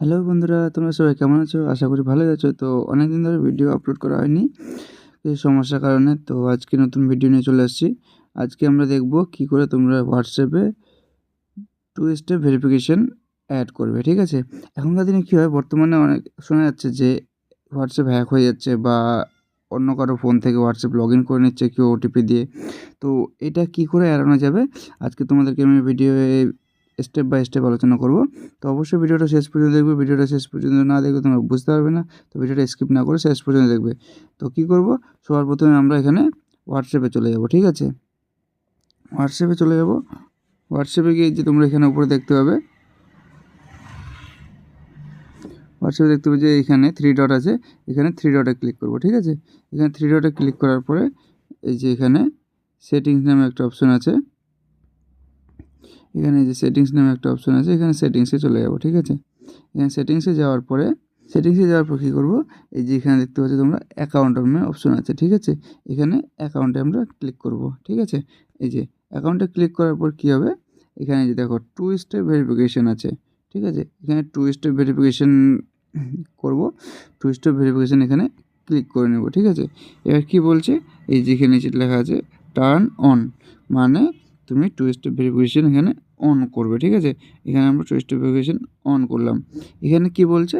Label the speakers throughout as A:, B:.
A: Hello বন্ধুরা, তোমরা সবাই কেমন আছো? আশা করি ভালোই আছো। তো অনেক দিন ধরে ভিডিও আপলোড করা হয়নি, এই সমস্যার কারণে। তো আজকে নতুন ভিডিও নিয়ে চলে আসছি। আজকে আমরা দেখব কি করে তোমরা হোয়াটসঅ্যাপে টু স্টেপ ভেরিফিকেশান অ্যাড করবে, ঠিক আছে? এখনকার দিনে কী হয়, বর্তমানে অনেক শোনা যাচ্ছে যে হোয়াটসঅ্যাপ হ্যাক হয়ে যাচ্ছে বা অন্য কারও ফোন থেকে হোয়াটসঅ্যাপ লগ ইন করে নিচ্ছে কেউ ওটিপি দিয়ে। তো এটা কি করে এড়ানো যাবে? আজকে তোমাদেরকে আমি ভিডিওয়ে স্টেপ বাই স্টেপ আলোচনা করব। তো অবশ্যই ভিডিওটা শেষ পর্যন্ত দেখবে, ভিডিওটা শেষ পর্যন্ত না দেখবে তোমরা বুঝতে পারবে না, তো ভিডিওটা স্কিপ না করে শেষ পর্যন্ত দেখবে। তো কি করব? সবার প্রথমে আমরা এখানে হোয়াটসঅ্যাপে চলে যাব, ঠিক আছে? হোয়াটসঅ্যাপে চলে যাব। হোয়াটসঅ্যাপে গিয়ে যে তোমরা এখানে উপরে দেখতে পাবে হোয়াটসঅ্যাপে দেখতে পাবে যে এখানে থ্রি ডট আছে, এখানে থ্রি ডটে ক্লিক করব, ঠিক আছে? এখানে থ্রি ডটে ক্লিক করার পরে এই যে এখানে সেটিংস নামে একটা অপশন আছে। এখানে যে সেটিংস নামে একটা অপশন আছে, এখানে সেটিংসে চলে যাব, ঠিক আছে? এখানে সেটিংসে যাওয়ার পরে সেটিংসে যাওয়ার পর কী করব? এই যে এখানে দেখতে পাচ্ছি তোমরা অ্যাকাউন্ট নামে অপশন আছে, ঠিক আছে? এখানে অ্যাকাউন্টে আমরা ক্লিক করব, ঠিক আছে? এই যে অ্যাকাউন্টে ক্লিক করার পর কী হবে? এখানে যে দেখো টু স্টেপ ভেরিফিকেশান আছে, ঠিক আছে? এখানে টু স্টেপ ভেরিফিকেশান করব টু স্টেপ ভেরিফিকেশান এখানে ক্লিক করে নেব, ঠিক আছে? এবার কী বলছে? এই যেখানে নিচে লেখা আছে টার্ন অন মানে তুমি টু স্টেপ ভেরিফিকেশান এখানে অন করবে, ঠিক আছে? এখানে আমরা টু স্টেপ ভেরিফিকেশান অন করলাম। এখানে কি বলছে?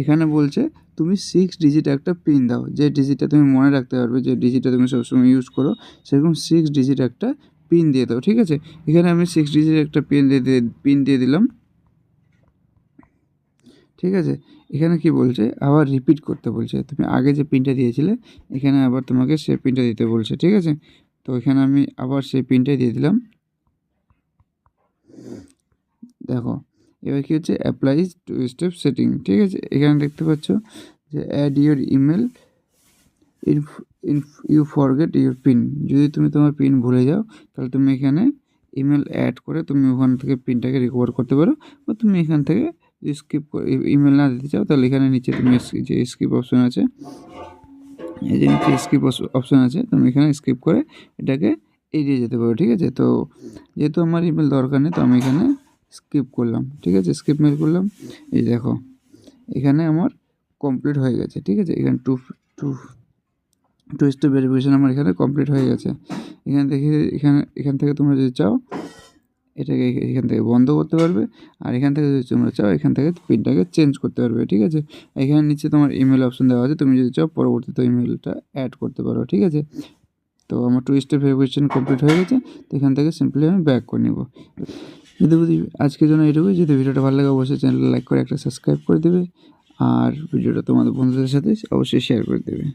A: এখানে বলছে, তুমি সিক্স ডিজিট একটা পিন দাও। যে ডিজিটটা তুমি মনে রাখতে পারবে, যে ডিজিটটা তুমি সবসময় ইউজ করো, সেরকম সিক্স ডিজিট একটা পিন দিয়ে দাও, ঠিক আছে? এখানে আমি সিক্স ডিজিট একটা পিন দিয়ে পিন দিয়ে দিলাম। ঠিক আছে? এখানে কি বলছে? আবার রিপিট করতে বলছে। তুমি আগে যে পিনটা দিয়েছিলে, এখানে আবার তোমাকে সে পিনটা দিতে বলছে, ঠিক আছে? তো এখানে আমি আবার সেই পিনটাই দিয়ে দিলাম। দেখো, এবার কী হচ্ছে? অ্যাপ্লাইজ টু স্টেপ সেটিং ঠিক আছে? এখানে দেখতে পাচ্ছ যে add your email in you forget your pin যদি তুমি তোমার পিন ভুলে যাও, তাহলে তুমি এখানে ইমেল অ্যাড করে তুমি ওখান থেকে পিনটাকে রিকভার করতে পারো বা তুমি এখান থেকে স্কিপ ইমেল না দিতে চাও, তাহলে এখানে নিচে তুমি যে স্কিপ অপশন আছে এই যে নিচে স্কিপ অপশন আছে তুমি এখানে স্কিপ করে এটাকে এড়িয়ে যেতে পারো ঠিক আছে? তো যেহেতু আমার ইমেল দরকার নেই, তো আমি এখানে স্কিপ করলাম, ঠিক আছে? স্কিপ মেল করলাম, এই দেখো, এখানে আমার কমপ্লিট হয়ে গেছে, ঠিক আছে? এখানে two two two step verification আমার এখানে কমপ্লিট হয়ে গেছে। এখানে দেখে, এখানে, এখান থেকে তোমরা যদি চাও এটাকে এখান থেকে বন্ধ করতে পারবে। আর এখান থেকে যদি তোমরা চাও, এখান থেকে পিনটাকে চেঞ্জ করতে পারবে, ঠিক আছে? এখানে নিচে তোমার ইমেল অপশন দেওয়া আছে। তুমি যদি চাও, পরবর্তীতে ইমেলটা অ্যাড করতে পারো, ঠিক আছে? তো আমার টু স্টেপ ভেরিফিকেশান কমপ্লিট হয়ে গেছে। তো এখান থেকে সিম্পলি আমি ব্যাক করে নেব। যদি বুঝি, আজকের জন্য এটুকুই যদি ভিডিওটা ভালো লাগে, অবশ্যই চ্যানেলটা লাইক করে একটা সাবস্ক্রাইব করে দেবে। আর ভিডিওটা তোমাদের বন্ধুদের সাথে অবশ্যই শেয়ার করে দেবে।